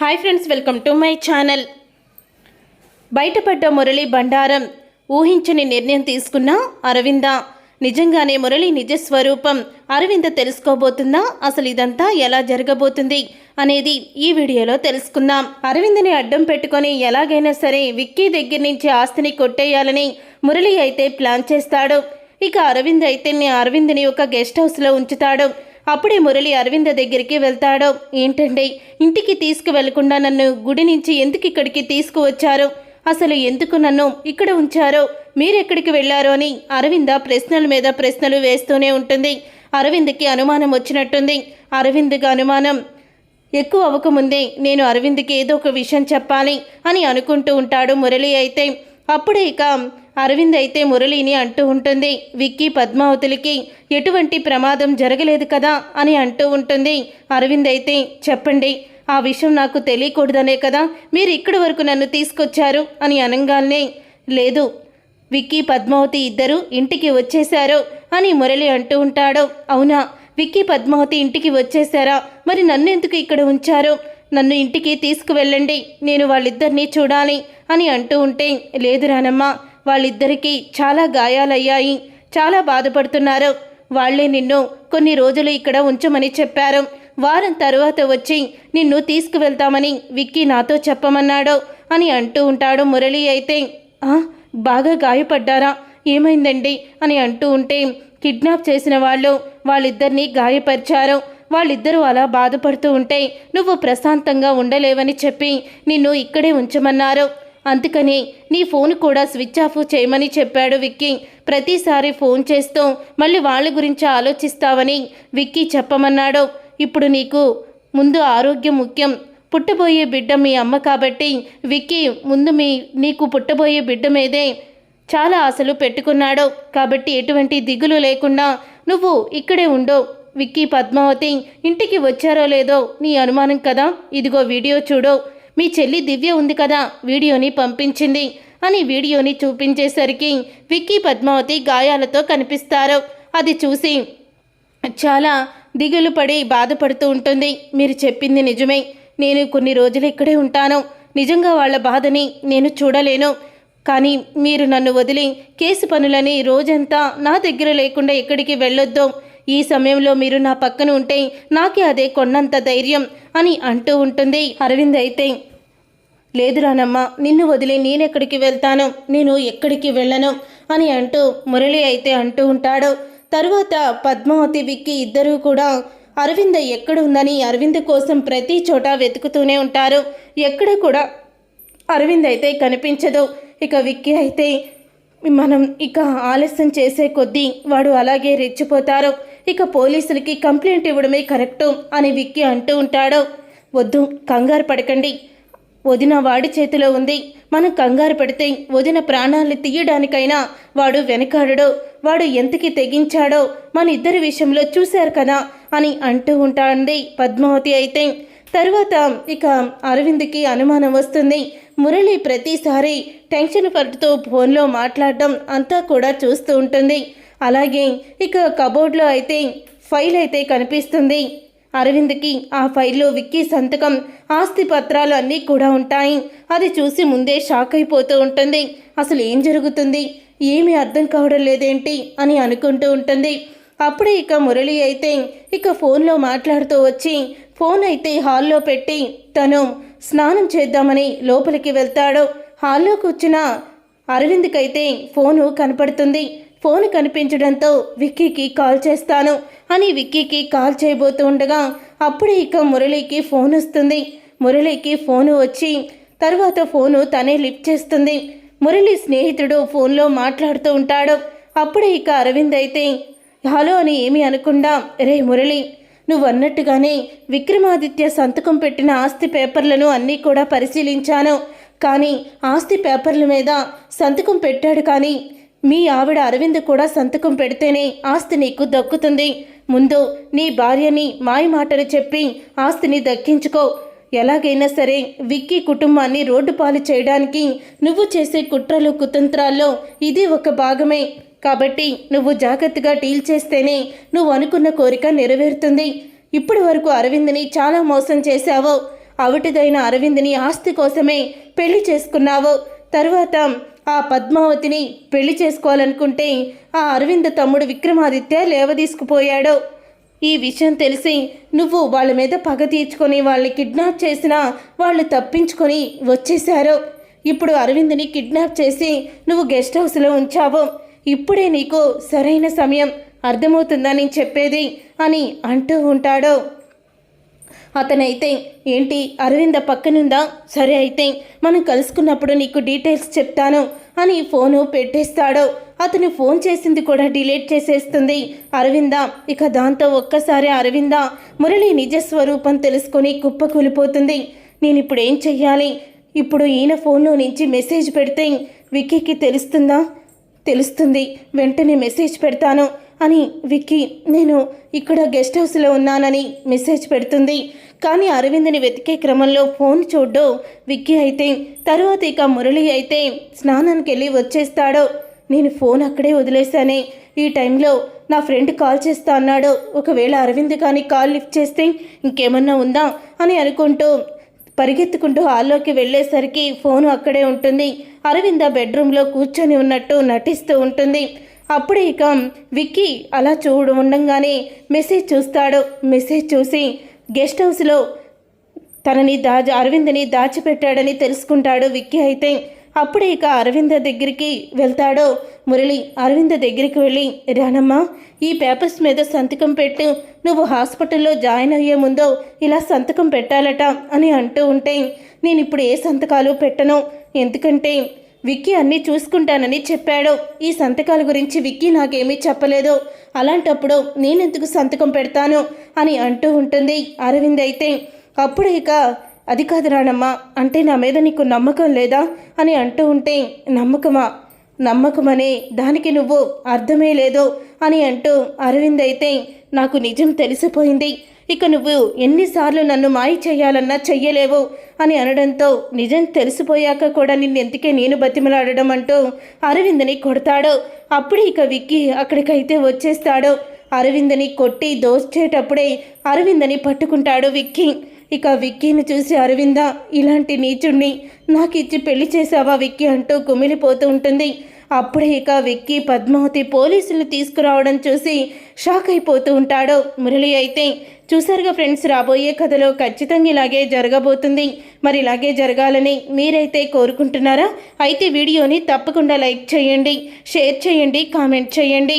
Hi friends welcome to my channel బయటపడ్డ మురళి బండారం ఊహించని నిర్ణయం తీసుకున్న అరవింద. నిజంగానే మురళి నిజ స్వరూపం అరవింద తెలుసుకోబోతుందా? అసలు ఇదంతా ఎలా జరగబోతుంది? అనేది ఈ వీడియోలో తెలుసుకుందాం. అరవింద్ని అడ్డం పెట్టుకొని ఎలాగైనా సరే విక్కీ దగ్గర నుంచి ఆస్తిని కొట్టేయాలని మురళి అయితే ప్లాన్ చేస్తాడు. ఇక అరవింద్ అయితే అరవింద్ని ఒక గెస్ట్ హౌస్లో ఉంచుతాడు. అప్పుడే మురళి అరవింద దగ్గరికి వెళ్తాడు. ఏంటండి? ఇంటికి తీసుకువెళ్ళకుండా నన్ను గుడి నుంచి ఎందుకు ఇక్కడికి తీసుకువచ్చారు? అసలు ఎందుకు నన్ను ఇక్కడ ఉంచారో? మీరెక్కడికి వెళ్ళారో అని అరవింద ప్రశ్నల మీద ప్రశ్నలు వేస్తూనే ఉంటుంది. అరవింద్కి అనుమానం వచ్చినట్టుంది. అరవింద్కి అనుమానం ఎక్కువ అవ్వకముందే నేను అరవింద్కి ఏదో ఒక విషయం చెప్పాలి అని అనుకుంటూ ఉంటాడు మురళి అయితే. అప్పుడే ఇక అరవింద్ అయితే మురళిని అంటూ ఉంటుంది. విక్కీ పద్మావతులకి ఎటువంటి ప్రమాదం జరగలేదు కదా అని అంటూ ఉంటుంది. అరవింద్ అయితే చెప్పండి ఆ విషయం నాకు తెలియకూడదనే కదా మీరు ఇక్కడి వరకు నన్ను తీసుకొచ్చారు అని అనగానే లేదు విక్కీ పద్మావతి ఇద్దరు ఇంటికి వచ్చేశారు అని మురళి అంటూ ఉంటాడు. అవునా విక్కీ పద్మావతి ఇంటికి వచ్చేశారా? మరి నన్ను ఎందుకు ఇక్కడ ఉంచారు? నన్ను ఇంటికి తీసుకువెళ్ళండి నేను వాళ్ళిద్దరినీ చూడాలి అని అంటూ ఉంటే లేదు రానమ్మ వాళ్ళిద్దరికీ చాలా గాయాలయ్యాయి. చాలా బాధపడుతున్నారు. వాళ్ళే నిన్ను కొన్ని రోజులు ఇక్కడ ఉంచమని చెప్పారు. వారం తరువాత వచ్చి నిన్ను తీసుకువెళ్తామని విక్కీ నాతో చెప్పమన్నాడు అని అంటూ ఉంటాడు మురళి అయితే. "ఆ, బాగా గాయపడ్డారా? ఏమైందండి? అని అంటూ ఉంటే కిడ్నాప్ చేసిన వాళ్ళు వాళ్ళిద్దరినీ గాయపరిచారు. వాళ్ళిద్దరూ అలా బాధపడుతూ ఉంటే నువ్వు ప్రశాంతంగా ఉండలేవని చెప్పి నిన్ను ఇక్కడే ఉంచమన్నారు. అందుకని నీ ఫోన్ కూడా స్విచ్ ఆఫ్ చేయమని చెప్పాడు విక్కీ. ప్రతిసారి ఫోన్ చేస్తూ మళ్ళీ వాళ్ళ గురించి ఆలోచిస్తావని విక్కీ చెప్పమన్నాడు. ఇప్పుడు నీకు ముందు ఆరోగ్యం ముఖ్యం. పుట్టబోయే బిడ్డ మీ అమ్మ కాబట్టి విక్కీ ముందు మీ నీకు పుట్టబోయే బిడ్డ మీదే చాలా ఆశలు పెట్టుకున్నాడు. కాబట్టి ఎటువంటి దిగులు లేకుండా నువ్వు ఇక్కడే ఉండు. విక్కీ పద్మావతి ఇంటికి వచ్చారో లేదో నీ అనుమానం కదా? ఇదిగో వీడియో చూడు. మీ చెల్లి దివ్య ఉంది కదా వీడియోని పంపించింది అని వీడియోని చూపించేసరికి విక్కీ పద్మావతి గాయాలతో కనిపిస్తారు. అది చూసి చాలా దిగులు పడి బాధపడుతూ ఉంటుంది. మీరు చెప్పింది నిజమే. నేను కొన్ని రోజులు ఇక్కడే ఉంటాను. నిజంగా వాళ్ళ బాధని నేను చూడలేను. కానీ మీరు నన్ను వదిలి కేసు పనులని రోజంతా నా దగ్గర లేకుండా ఎక్కడికి వెళ్ళొద్దు. ఈ సమయంలో మీరు నా పక్కన ఉంటే నాకే అదే కొన్నంత ధైర్యం అని అంటూ ఉంటుంది. అరవింద్ అయితే లేదు రానమ్మా నిన్ను వదిలి నేనెక్కడికి వెళ్తాను? నేను ఎక్కడికి వెళ్ళను? అని అంటూ మురళి అయితే అంటూ ఉంటాడు. తరువాత పద్మావతి విక్కి ఇద్దరూ కూడా అరవింద్ ఎక్కడుందని అరవింద్ కోసం ప్రతి చోట వెతుకుతూనే ఉంటారు. ఎక్కడ కూడా అరవింద్ అయితే కనిపించదు. ఇక విక్కీ అయితే మనం ఇక ఆలస్యం చేసే కొద్దీ వాడు అలాగే రెచ్చిపోతారు. ఇక పోలీసులకి కంప్లైంట్ ఇవ్వడమే కరెక్టు అని విక్కీ అంటూ ఉంటాడు. వద్దు కంగారు పడకండి. వదిన వాడి చేతిలో ఉంది. మనం కంగారు పడితే వదిన ప్రాణాలు తీయడానికైనా వాడు వెనకాడడో. వాడు ఎంతకి తెగించాడో మన ఇద్దరి విషయంలో చూశారు కదా అని అంటూ ఉంటాంది పద్మావతి అయితే. తరువాత ఇక అరవింద్కి అనుమానం వస్తుంది. మురళి ప్రతిసారి టెన్షన్ పడుతూ ఫోన్లో మాట్లాడడం అంతా కూడా చూస్తూ ఉంటుంది. అలాగే ఇక కబోర్డ్లో అయితే ఫైల్ అయితే కనిపిస్తుంది. అరవింద్కి ఆ ఫైల్లో విక్కీ సంతకం ఆస్తి పత్రాలు అన్నీ కూడా ఉంటాయి. అది చూసి ముందే షాక్ అయిపోతూ ఉంటుంది. అసలు ఏం జరుగుతుంది? ఏమీ అర్థం కావడం లేదేంటి? అని అనుకుంటూ ఉంటుంది. అప్పుడే ఇక మురళి అయితే ఇక ఫోన్లో మాట్లాడుతూ వచ్చి ఫోన్ అయితే హాల్లో పెట్టి తను స్నానం చేద్దామని లోపలికి వెళ్తాడు. హాల్లో కూర్చున్న అరవింద్కైతే ఫోను కనపడుతుంది. ఫోన్ కనిపించడంతో విక్కీకి కాల్ చేస్తాను. అని విక్కీకి కాల్ చేయబోతూ ఉండగా అప్పుడే ఇక మురళికి ఫోన్ వస్తుంది. మురళికి ఫోను వచ్చి తర్వాత ఫోను తనే లిఫ్ట్ చేస్తుంది. మురళి స్నేహితుడు ఫోన్లో మాట్లాడుతూ ఉంటాడు. అప్పుడే ఇక అరవింద్ అయితే హలో అని ఏమీ అనుకుండా రే మురళి నువ్వు అన్నట్టుగానే విక్రమాదిత్య సంతకం పెట్టిన ఆస్తి పేపర్లను అన్నీ కూడా పరిశీలించాను. కానీ ఆస్తి పేపర్ల మీద సంతకం పెట్టాడు కానీ మీ ఆవిడ అరవింద్ కూడా సంతకం పెడితేనే ఆస్తి నీకు దక్కుతుంది. ముందు నీ భార్యని మాయ మాటలు చెప్పి ఆస్తిని దక్కించుకో. ఎలాగైనా సరే విక్కీ కుటుంబాన్ని రోడ్డు పాలు చేయడానికి నువ్వు చేసే కుట్రలు కుతంత్రాల్లో ఇది ఒక భాగమే. కాబట్టి నువ్వు జాగ్రత్తగా డీల్ చేస్తేనే నువ్వు అనుకున్న కోరిక నెరవేరుతుంది. ఇప్పటి వరకు అరవింద్ని చాలా మోసం చేశావు. అవిటిదైన అరవింద్ని ఆస్తి కోసమే పెళ్ళి చేసుకున్నావు. తరువాత ఆ పద్మావతిని పెళ్ళి చేసుకోవాలనుకుంటే ఆ అరవింద్ తమ్ముడు విక్రమాదిత్య లేవదీసుకుపోయాడు. ఈ విషయం తెలిసి నువ్వు వాళ్ళ మీద పగ తీర్చుకొని వాళ్ళని కిడ్నాప్ చేసినా వాళ్ళు తప్పించుకొని వచ్చేశారు. ఇప్పుడు అరవింద్ని కిడ్నాప్ చేసి నువ్వు గెస్ట్ హౌస్లో ఉంచావు. ఇప్పుడే నీకు సరైన సమయం అర్థమవుతుందని చెప్పేది? అని అంటూ ఉంటాడు. అతనైతే ఏంటి అరవింద పక్కనుందా? సరే అయితే మనం కలుసుకున్నప్పుడు నీకు డీటెయిల్స్ చెప్తాను అని ఫోను పెట్టేస్తాడు. అతను ఫోన్ చేసింది కూడా డిలీట్ చేసేస్తుంది. అరవింద ఇక దాంతో ఒక్కసారి అరవింద మురళి నిజ స్వరూపం తెలుసుకొని కుప్పకూలిపోతుంది నేను ఇప్పుడు ఏం చెయ్యాలి? ఇప్పుడు ఈయన ఫోన్లో నుంచి మెసేజ్ పెడితే విక్కీకి తెలుస్తుందా? తెలుస్తుంది. వెంటనే మెసేజ్ పెడతాను. అని విక్కీ నేను ఇక్కడ గెస్ట్ హౌస్లో ఉన్నానని మెసేజ్ పెడుతుంది. కానీ అరవింద్ని వెతికే క్రమంలో ఫోన్ చూడ్డు. విక్కీ అయితే తరువాత ఇక మురళి అయితే స్నానానికి వెళ్ళి వచ్చేస్తాడో. నేను ఫోన్ అక్కడే వదిలేశానే. ఈ టైంలో నా ఫ్రెండ్ కాల్ చేస్తా అన్నాడు. ఒకవేళ అరవింద్ కానీ కాల్ లిఫ్ట్ చేస్తే ఇంకేమన్నా ఉందా అని అనుకుంటూ పరిగెత్తుకుంటూ హాల్లోకి వెళ్ళేసరికి ఫోను అక్కడే ఉంటుంది. అరవింద బెడ్రూమ్లో కూర్చొని ఉన్నట్టు నటిస్తూ ఉంటుంది. అప్పుడే ఇక విక్కీ అలా చూడు ఉండంగానే మెసేజ్ చూస్తాడు. మెసేజ్ చూసి గెస్ట్ హౌస్లో తనని దాచి అరవింద్ని దాచిపెట్టాడని తెలుసుకుంటాడు విక్కీ అయితే. అప్పుడే ఇక అరవింద దగ్గరికి వెళ్తాడు. మురళి అరవింద దగ్గరికి వెళ్ళి రానమ్మా ఈ పేపర్స్ మీద సంతకం పెట్టు. నువ్వు హాస్పిటల్లో జాయిన్ అయ్యే ముందో ఇలా సంతకం పెట్టాలట అని అంటూ ఉంటే నేను ఇప్పుడు ఏ సంతకాలు పెట్టను. ఎందుకంటే విక్కీ అన్నీ చూసుకుంటానని చెప్పాడు. ఈ సంతకాల గురించి విక్కీ నాకేమీ చెప్పలేదు. అలాంటప్పుడు నేనెందుకు సంతకం పెడతాను? అని అంటూ ఉంటుంది అరవింద్ అయితే అప్పుడు ఇక అది కాదు రానమ్మ అంటే నా మీద నీకు నమ్మకం లేదా అని అంటూ ఉంటే నమ్మకమా? నమ్మకమనే దానికి నువ్వు అర్థమే లేదు అని అంటూ అరవింద్ అయితే నాకు నిజం తెలిసిపోయింది. ఇక నువ్వు ఎన్నిసార్లు నన్ను మాయ చేయాలన్నా చెయ్యలేవు అని అనడంతో నిజం తెలిసిపోయాక కూడా నిన్నెందుకే నేను బతిమలాడడం అంటూ అరవింద్ని కొడతాడు. అప్పుడు ఇక విక్కీ అక్కడికైతే వచ్చేస్తాడు. అరవిందని కొట్టి దోచేటప్పుడే అరవిందని పట్టుకుంటాడు విక్కీ. ఇక విక్కీని చూసి అరవింద ఇలాంటి నీచుణ్ణి నాకు ఇచ్చి పెళ్ళి చేశావా విక్కీ? అంటూ కుమిలిపోతూ ఉంటుంది. అప్పుడే ఇక విక్కీ పద్మావతి పోలీసులు తీసుకురావడం చూసి షాక్ అయిపోతూ ఉంటాడు. మురళి అయితే చూసారుగా ఫ్రెండ్స్ రాబోయే కథలో ఖచ్చితంగా ఇలాగే జరగబోతుంది. మరి ఇలాగే జరగాలని మీరైతే కోరుకుంటున్నారా? అయితే వీడియోని తప్పకుండా లైక్ చేయండి షేర్ చేయండి కామెంట్ చేయండి.